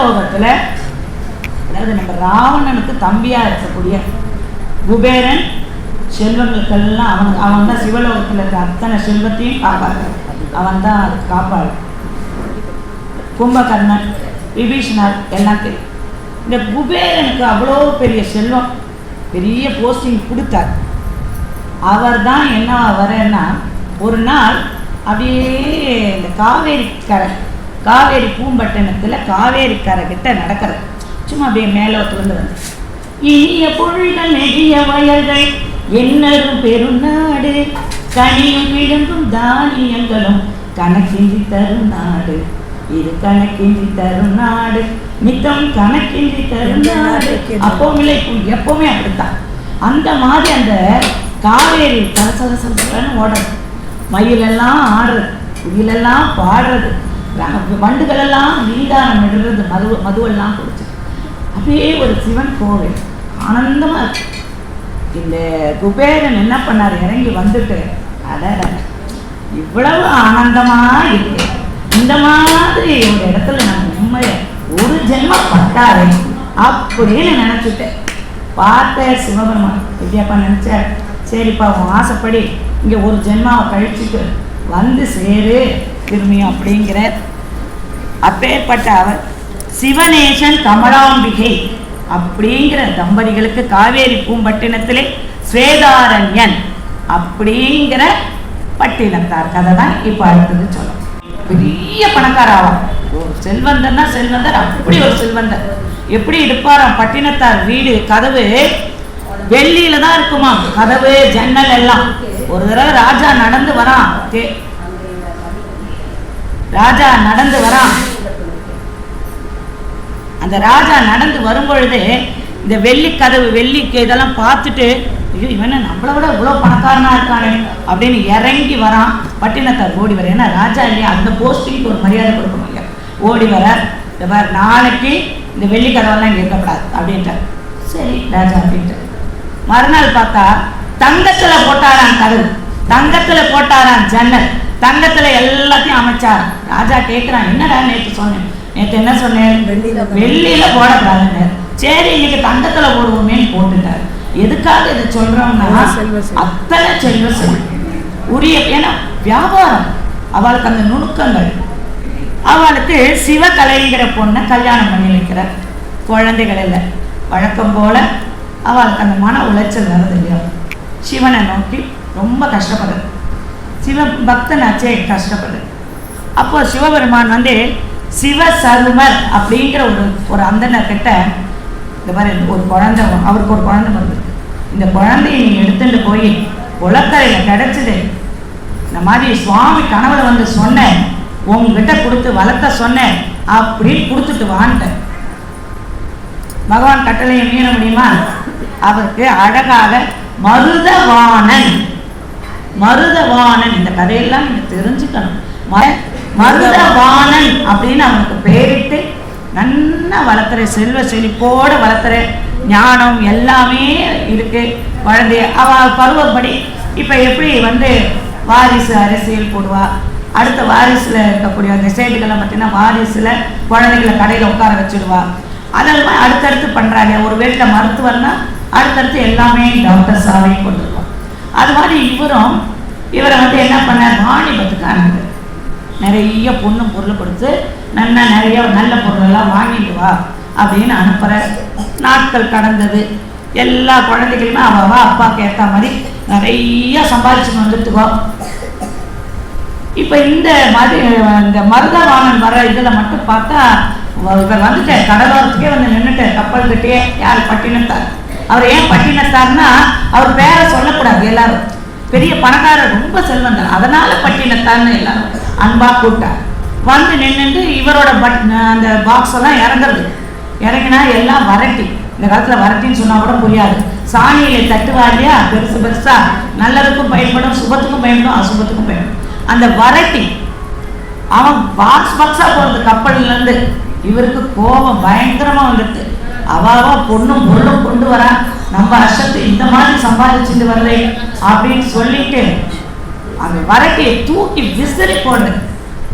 சிவலோகத்துல அதாவது நம்ம ராவணனுக்கு தம்பியா இருக்கக்கூடிய குபேரன் செல்வங்களுக்கெல்லாம் அவன் அவன் தான் சிவலோகத்தில் இருக்க அத்தனை செல்வத்தையும் காப்பாற்ற அவன் தான் அது காப்பாடு கும்பகர்ணன் விபீஷணர் எல்லாம் தெரியும் இந்த குபேரனுக்கு அவ்வளோ பெரிய செல்வம் பெரிய போஸ்டிங் கொடுத்தார். அவர் தான் என்ன வரேன்னா ஒரு நாள் அப்படியே இந்த காவேரி கரை காவேரி பூம்பட்டினத்தில் காவேரி கரை கிட்ட நடக்கிறது. சும்மா அப்படியே மேலோத்துலேருந்து வந்து இனிய பொருள்கள் நெடிய வயல்கள் என்னரும் பெருநாடு கனியும் விழுங்கும் தானியங்களும் கணக்கின்றி தரும் நாடு இது கணக்கின்றி தரும் நாடு நித்தம் கணக்கின்றி தரும் நாடு. அப்பவும் எப்பவுமே அப்படித்தான். அந்த மாதிரி அந்த காவேரி சலசல சலசலன்னு ஓடுறது. மயிலெல்லாம் ஆடுறது குயிலெல்லாம் பாடுறது. வண்டுகளெல்லாம் நீதானம் இடுறது மது மதுவெல்லாம் குடிச்சு அப்படியே ஒரு சிவன் கோவில் ஆனந்தமா இருக்கு. இந்த குபேரன் என்ன பண்ணார்? இறங்கி வந்துட்டு அட இவ்வளவு ஆனந்தமா இருக்கு. இந்த மாதிரி ஒரு இடத்துல நம்ம உண்மையை ஒரு ஜென்மம் பட்டாரே அப்படின்னு நினைச்சுட்டேன். பார்த்த சிவபெருமான். எப்படியாப்பா நினச்ச? சரிப்பா உன் ஆசைப்படி இங்க ஒரு ஜென்மாவை கழிச்சுட்டு வந்து சேரு திரும்பியும் அப்படிங்கிற அப்பேற்பட்ட அவர். சிவநேசன் கமலாம்பிகை அப்படிங்கிற தம்பதிகளுக்கு காவேரி பூம்பட்டினத்திலே ஸ்வேதாரண்யன் அப்படிங்கிற பட்டினத்தார் கதை தான் இப்போ அடுத்தது சொல்லும். பெரிய பணக்கார ஆவார் ஒரு செல்வந்தன்னா செல்வந்தர் அப்படி ஒரு செல்வந்தர். எப்படி இருப்பாராம்? பட்டினத்தார் வீடு கதவு வெள்ளியில தான் இருக்குமா கதவு ஜன்னல் எல்லாம். ஒரு தடவை ராஜா நடந்து வரான். ராஜா நடந்து வரான். அந்த ராஜா நடந்து வரும்பொழுது இந்த வெள்ளி கதவு வெள்ளி இதெல்லாம் பார்த்துட்டு ஐயோ இவன் நம்மளை விட இவ்வளோ பணக்காரனா இருக்கானே அப்படின்னு இறங்கி வரான் பட்டினத்தார். ஓடி வர ஏன்னா ராஜா இல்லையா? அந்த போஸ்டிங்க்கு ஒரு மரியாதை கொடுக்கணும் இல்லையா? ஓடி வர இந்த மாதிரி நாளைக்கு இந்த வெள்ளி கதவெல்லாம் இங்கே இருக்கக்கூடாது அப்படின்ட்டார். சரி ராஜா அப்படின்ட்டு மறுநாள் பார்த்தா தங்கத்துல போட்டாராம் கதவு தங்கத்துல போட்டாராம் ஜன்னல். தங்கத்துல எல்லாத்தையும் அமைச்சார் ராஜா கேட்கிறான் என்னடா நேற்று சொன்னேன்? நேற்று என்ன சொன்னேன்? வெள்ளியில போட- வெள்ளியில போடக்கூடாதுன்னு சரி இன்னைக்கு தங்கத்துல போடுவோமேன்னு போட்டுட்டார். எதுக்காக இதை சொல்றோம்னா. அத்தனை செல்வ செல்வம் உரிய ஏன்னா வியாபாரம். அவளுக்கு அந்த நுணுக்கங்கள். அவளுக்கு சிவகலைங்கிற பொண்ணை கல்யாணம் பண்ணி வைக்கிறார். குழந்தைகள் இல்லை. வழக்கம் போல அவளுக்கு அந்த மன உளைச்சல் வருது இல்லையா சிவனை நோக்கி ரொம்ப கஷ்டப்படுது. சிவ பக்தனாச்சே கஷ்டப்படுது. அப்போ சிவபெருமான் வந்து சிவசருமர் அப்படிங்கிற ஒரு ஒரு அந்தனர் கிட்ட இந்த மாதிரி ஒரு குழந்தை அவருக்கு ஒரு குழந்தை வந்திருக்கு இந்த குழந்தையை நீ எடுத்துட்டு போய் குளக்கரையில் கிடைச்சது. இந்த மாதிரி சுவாமி கனவுல வந்து சொன்னேன் உங்ககிட்ட கொடுத்து வளர்த்த சொன்னேன் அப்படின்னு கொடுத்துட்டு வான்ட்டேன் பகவான் கட்டளையை மீற முடியுமா? அவருக்கு அழகாக மருதவாணன். மருதவாணன். இந்த கதையெல்லாம் நீங்க தெரிஞ்சுக்கணும். ம- மருதவாணன் அப்படின்னு அவனுக்கு பேரிட்டு நல்லா வளர்த்துற செல்வ செழிப்போட வளர்த்துற ஞானம் எல்லாமே இருக்கு. வளர்ந்து அவ பருவப்படி இப்ப எப்படி வந்து வாரிசு அரசியல் போடுவா? அடுத்த வாரிசுல இருக்கக்கூடிய அந்த சேட்டுகளை பார்த்தீங்கன்னா வாரிசுல குழந்தைகளை கடையில உட்கார வச்சிடுவா. அதெல்லாம் அடுத்தடுத்து பண்றாங்க. ஒரு வீட்டில் மருத்துவர்னா அடுத்தடுத்து எல்லாமே டாக்டர்ஸாகவே கொண்டு அது மாதிரி இவரும் இவரை வந்து என்ன பண்ணார்? வாணிபத்துக்கு அனுப்பு நிறைய பொண்ணும் பொருள் கொடுத்து நல்ல நிறைய நல்ல பொருளெல்லாம் வாங்கிட்டு வா அப்படின்னு அனுப்புகிற நாட்கள் கடந்தது. எல்லா குழந்தைகளுமே அவ அப்பாவுக்கு ஏற்ற மாதிரி நிறைய சம்பாதிச்சுன்னு வந்துட்டுக்கோ இப்போ இந்த மது இந்த மருதவாணன் வர இதில் மட்டும் பார்த்தா இவர் வந்துட்டார். கடலோரத்துக்கே வந்து நின்றுட்டார் கப்பல் கிட்டே யார் பட்டினத்தார். அவர் ஏன் பட்டினத்தார்னா அவர் பேரை சொல்லக்கூடாது எல்லாரும். பெரிய பணக்காரர் ரொம்ப செல்வந்தர். அதனால பட்டினத்தார்னு எல்லாரும். அன்பா கூட்டார் வந்து நின்றுட்டு இவரோட பட் அந்த பாக்ஸ் எல்லாம் இறங்குறது. இறங்கினா எல்லாம் வரட்டி. இந்த காலத்தில் வரட்டின்னு சொன்னால் கூட புரியாது. சாணியில தட்டுவா இல்லையா? பெருசு பெருசா. நல்லதுக்கும் பயன்படும் சுபத்துக்கும் பயன்படும் அசுபத்துக்கும் பயன்படும். அந்த வரட்டி அவன் பாக்ஸ் பாக்ஸாக போகிறது கப்பல்லேருந்து இவருக்கு கோபம் பயங்கரமாக வந்துடுது அவாவா பொண்ணும் பொருளும் கொண்டு வரா நம்ம அஷ்டத்து இந்த மாதிரி சம்பாதிச்சுட்டு வரலை அப்படின்னு சொல்லிட்டு அந்த வரட்டியை தூக்கி விசிறி போடுது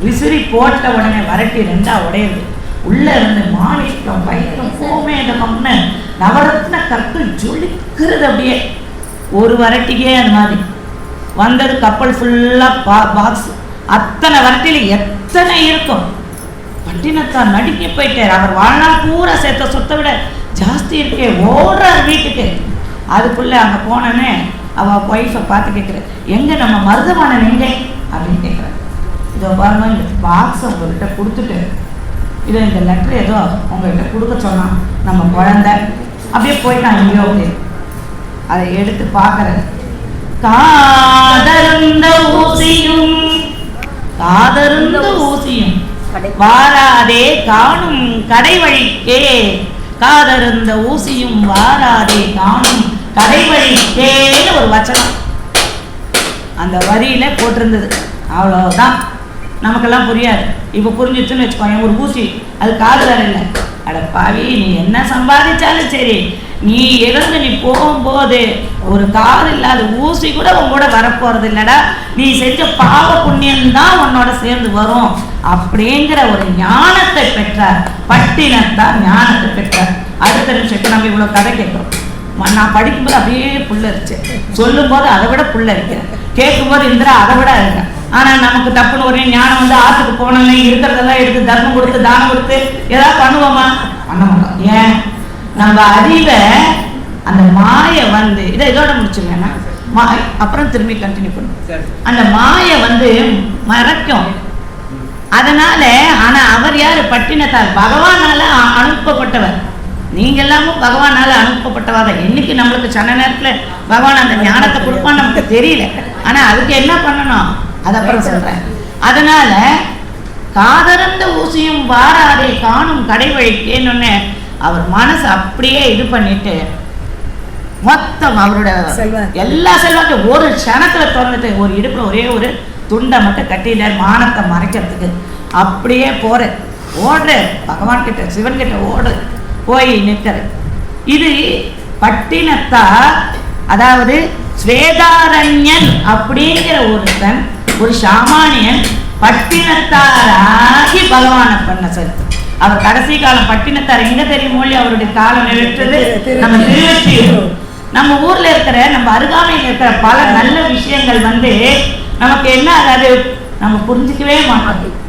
விசிறி போட்ட உடனே வரட்டி ரெண்டா உடையுது உள்ள இருந்து மாணிக்கம் வைரம் கோமேதகம்னு நவரத்ன கற்கள் ஜொலிக்கிறது அப்படியே. ஒரு வரட்டிக்கே அது மாதிரி. வந்தது கப்பல் ஃபுல்லாக பா பாக்ஸ் அத்தனை வரட்டியில் எத்தனை இருக்கும்? பட்டினத்தார் நடுக்கி போயிட்டார். அவர் வாழ்நாள் பூரா சேர்த்த சொத்தை விட ஜாஸ்தி இருக்கே ஓடுறார் வீட்டுக்கு. அதுக்குள்ளே அங்கே போனோன்னே அவள் ஒய்ஃபை பார்த்து கேட்குறேன் எங்கே நம்ம மருதவாணன் எங்கே அப்படின்னு கேட்குறேன் இதோ பாருங்க இந்த பாக்ஸ் உங்கள்கிட்ட கொடுத்துட்டு இதை இந்த லெட்டர் ஏதோ உங்கள்கிட்ட கொடுக்க சொன்னான் நம்ம குழந்த அப்படியே போயிட்டான் எங்கேயோ அப்படி அதை எடுத்து பார்க்குறேன் காதருந்த ஊசியும் காதருந்த ஊசியும் வாராதே காணும் கடை வழிக்கே காதருந்த ஊசியும் வாராதே காணும் கடை வழிக்கேன்னு ஒரு வச்சனம். அந்த வரியில போட்டிருந்தது. அவ்வளவுதான். நமக்கெல்லாம் புரியாது. இப்போ புரிஞ்சிச்சுன்னு வச்சுக்கோங்க ஒரு ஊசி. அது காதலர் இல்லை அட பாவி நீ என்ன சம்பாதிச்சாலும் சரி. நீ இறந்து நீ போகும்போது ஒரு கார் இல்லாத ஊசி கூட உன் கூட வரப்போறது இல்லடா. நீ செஞ்ச பாவ புண்ணியம் தான் உன்னோட சேர்ந்து வரும். அப்படிங்கிற ஒரு ஞானத்தை பெற்றார். பட்டினத்தான் ஞானத்தை பெற்றார். அடுத்த நிமிஷத்துக்கு நம்ம இவ்வளோ கதை கேட்குறோம். நான் படிக்கும்போது அப்படியே புல்லரிச்சு சொல்லும்போது அதை விட புல்லரிக்கிறேன். கேட்கும்போது இந்திரா அதை விட இருக்கேன் ஆனால் நமக்கு தப்புன்னு ஒரே ஞானம் வந்து ஆற்றுக்கு போனோன்னே இருக்கிறதெல்லாம் எடுத்து தர்மம் கொடுத்து தானம் கொடுத்து ஏதாவது பண்ணுவோமா? பண்ண மாட்டோம் ஏன்? நம்ம அறிவை அந்த மாயை வந்து இதை இதோட முடிச்சுங்க அப்புறம் திரும்பி கண்டினியூ பண்ணுவோம் அந்த மாயை வந்து மறைக்கும். அதனால ஆனா அவர் யாரு? பட்டினத்தார். பகவானால அனுப்பப்பட்டவர். நீங்க எல்லாமும் பகவானால அனுப்பப்பட்டவர் தான். என்னைக்கு நம்மளுக்கு சன நேரத்துல பகவான் அந்த ஞானத்தை கொடுப்பான்னு நமக்கு தெரியல. ஆனா அதுக்கு என்ன பண்ணணும்? அது அப்புறம் சொல்றேன். அதனால காதறந்த ஊசியும் வாராதே காணும் கடை வழிக்கேன்னு அவர் மனசு அப்படியே இது பண்ணிட்டு மொத்தம் அவரோட. எல்லா செல்வாக்கும் ஒரு க்ஷணத்துல திறந்துட்டு ஒரு இடுப்புல ஒரே ஒரு துண்டை மட்டும் கட்டிட்டார் மானத்தை மறைக்கிறதுக்கு அப்படியே போற ஓடுற பகவான் கிட்ட சிவன் கிட்ட ஓடு. போய் நிற்கிற இது பட்டினத்தார் அதாவது ஸ்வேதாரண்யன் அப்படிங்கிற ஒருத்தன் ஒரு சாமானியன் பட்டினத்தாராகி பகவானை பண்ண சரித்திரம் அவர் கடைசி காலம் பட்டினத்தார் எங்க தெரியுமோ இல்லையோ அவருடைய காலம் நிறைவேற்றது நம்ம திருவெற்றியூர். நம்ம ஊர்ல இருக்கிற நம்ம அருகாமையில் இருக்கிற பல நல்ல விஷயங்கள் வந்து நமக்கு என்ன ஆகாது? நம்ம புரிஞ்சுக்கவே மாட்டோம்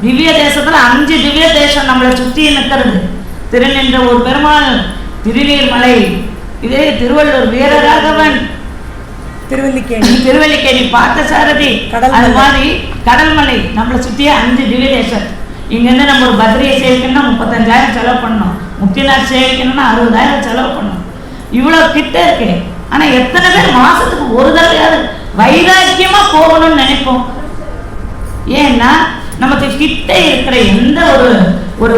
திவ்ய தேசத்துல அஞ்சு திவ்ய தேசம் நம்மளை சுத்தி நிற்கிறது. திருநின்ற ஒரு பெருமாள் திருநீர்மலை இதே திருவள்ளூர் வீரராகவன். திருவல்லிக்கேணி. திருவல்லிக்கேணி பார்த்த சாரதி. கடல் அது மலை. மாதிரி கடல்மலை நம்மளை சுத்தியே அஞ்சு திவ்ய தேசம். இங்கேருந்து நம்ம ஒரு பத்ரியை சேவிக்கணும்னா முப்பத்தஞ்சாயிரம் செலவு பண்ணணும். முக்திநாத் சேவிக்கணும்னா அறுபதாயிரம் செலவு பண்ணணும். இவ்வளோ கிட்ட இருக்கு. ஆனா எத்தனை பேர் மாசத்துக்கு ஒரு தடவையாவது வைராக்கியமா போகணும்னு நினைப்போம். ஏன்னா நமக்கு கிட்ட இருக்கிற எந்த ஒரு ஒரு.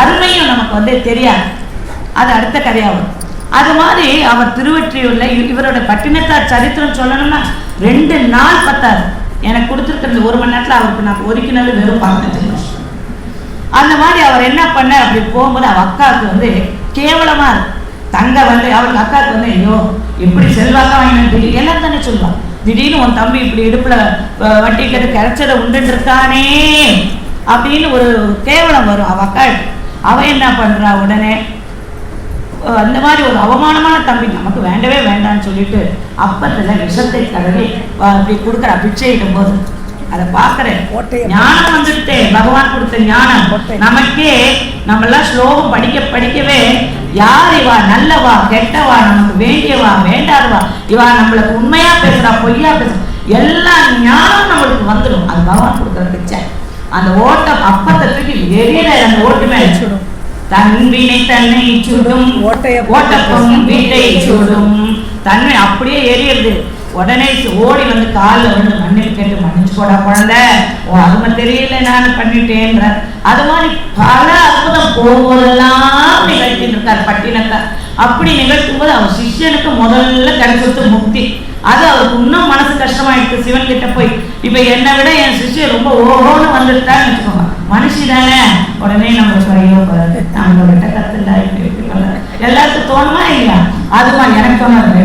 அருமையும் நமக்கு வந்து தெரியாது. அது அடுத்த கதையாகும். அது மாதிரி அவர் திருவெற்றியூர்ல இவரோட பட்டினத்தார் சரித்திரம் சொல்லணும்னா ரெண்டு நாள் பத்தாது. எனக்கு கொடுத்துருக்கிறது ஒரு மணி நேரத்துல அவருக்கு நான் ஒதுக்கினது வெறும் நிமிஷம் அந்த மாதிரி அவர் என்ன பண்ண அப்படி போகும்போது அவள் அக்காவுக்கு வந்து கேவலமா இருக்கு. தங்க வந்து அவளுக்கு அக்காவுக்கு வந்து ஐயோ இப்படி செல்வாக்கா வாங்கினு எல்லாம் தானே சொல்லுவான் திடீர்னு உன் தம்பி இப்படி இடுப்புல வட்டி கட்டு கிடைச்சதை உண்டுட்டு இருக்கானே அப்படின்னு ஒரு கேவலம் வரும் அவ அக்கா அவ என்ன பண்றா உடனே? அந்த மாதிரி ஒரு அவமானமான தம்பி நமக்கு வேண்டவே வேண்டாம்னு சொல்லிட்டு அப்பத்துல விஷத்தை தடவி அப்படி கொடுக்குற பிச்சை போது அதை பார்க்கறேன். ஞானம் வந்துட்டு பகவான் கொடுத்த ஞானம். நமக்கே நம்ம எல்லாம் ஸ்லோகம் படிக்க படிக்கவே யார் இவா? நல்லவா? கெட்டவா? நமக்கு வேண்டியவா? வேண்டாதவா? இவா நம்மளுக்கு உண்மையா பேசுறா பொய்யா பேசுறா. எல்லா ஞானம் நம்மளுக்கு வந்துடும். அது பகவான் கொடுக்குற பிச்சை. அந்த ஓட்டம் அப்பத்தை தூக்கி எரியற அந்த ஓட்டுமே சுடும். தன் வீணை தன்னை சுடும். ஓட்டைய ஓட்டப்பம் வீட்டை சுடும். தன்மை அப்படியே எரியுது உடனே ஓடி வந்து காலில் வந்து மண்ணில் கேட்டு மன்னிச்சு போடா குழந்தை ஓ அருமை தெரியல நான் பண்ணிட்டேன்ற. அது மாதிரி பல அற்புதம் போகும்போதெல்லாம் நிகழ்த்திட்டு இருக்கார் பட்டினத்தார் அப்படி நிகழ்த்தும் போது அவர் சிஷ்யனுக்கு முதல்ல கிடைச்சது முக்தி. அது அவருக்கு இன்னும் மனசு கஷ்டமாயிருக்கு சிவன் கிட்ட போய் இப்ப என்னை விட என் சிஷ்யன் ரொம்ப ஓஹோன்னு வந்துட்டான்னு வச்சுக்கோங்க. மனுஷி தானே உடனே நம்மளுக்கு ஐயோ நம்மளோட கத்துல இப்படி எல்லாருக்கும் தோணுமா இல்லையா? அதுமா எனக்கு தோணாது.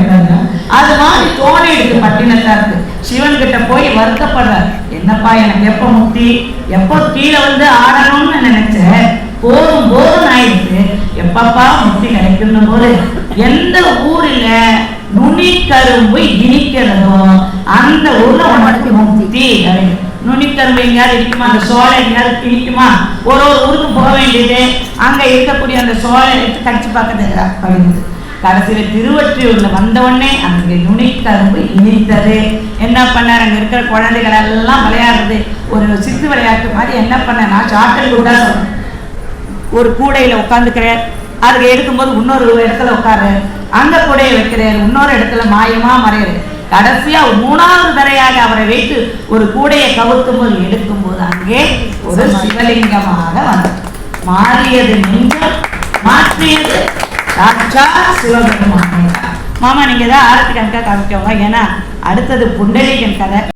அது மாதிரி தோணி இருக்கு பட்டினத்தாருக்கு சிவன் கிட்ட போய் வருத்தப்படுறார். என்னப்பா எனக்கு எப்போ முக்தி? எப்போ கீழே வந்து ஆடணும்னு நினைச்சேன். போதும் போதும் ஆயிடுச்சு. எப்பப்பா முக்தி கிடைக்கும் போது எந்த ஊர்ல நுனி கரும்பு இனிக்கிறதோ அந்த ஊர்ல உனக்கு முக்தி கிடைக்கும். நுனிக்கரும்பு எங்கேயாவது இருக்குமா? அந்த சோலை எங்கேயாவது இனிக்குமா ஒரு ஒரு ஊருக்கு போக வேண்டியது. அங்க இருக்கக்கூடிய அந்த சோலை எடுத்து கடிச்சு பார்க்கறது அப்படின்னு கடைசியில் திருவற்றியூரில் வந்தவுடனே அங்கே அங்க நுனிக்கரும்பு இனித்தது. என்ன பண்ணார்? அங்கே இருக்கிற குழந்தைகள் எல்லாம் விளையாடுறது. ஒரு சித்து விளையாட்டு மாதிரி என்ன பண்ண நான் சாட்டல் கூட ஒரு கூடையில் உட்காந்துக்கிறார் அதுக்கு எடுக்கும்போது இன்னொரு இடத்துல உட்காரு அந்த கூடையை வைக்கிறார். இன்னொரு இடத்துல மாயமாக மறையிறது கடைசியாக மூணாவது தரையாக அவரை வைத்து ஒரு கூடையை கவுத்தும் போது எடுக்கும் போது அங்கே ஒரு சிவலிங்கமாக வந்தது. மாறியது நீங்கள் மாற்றியது சாட்சா சிவபெருமானே. மாமா நீங்க தான் ஆரத்தி கணக்கா காமிக்கவங்க ஏன்னா அடுத்தது புண்டரீகன் கதை.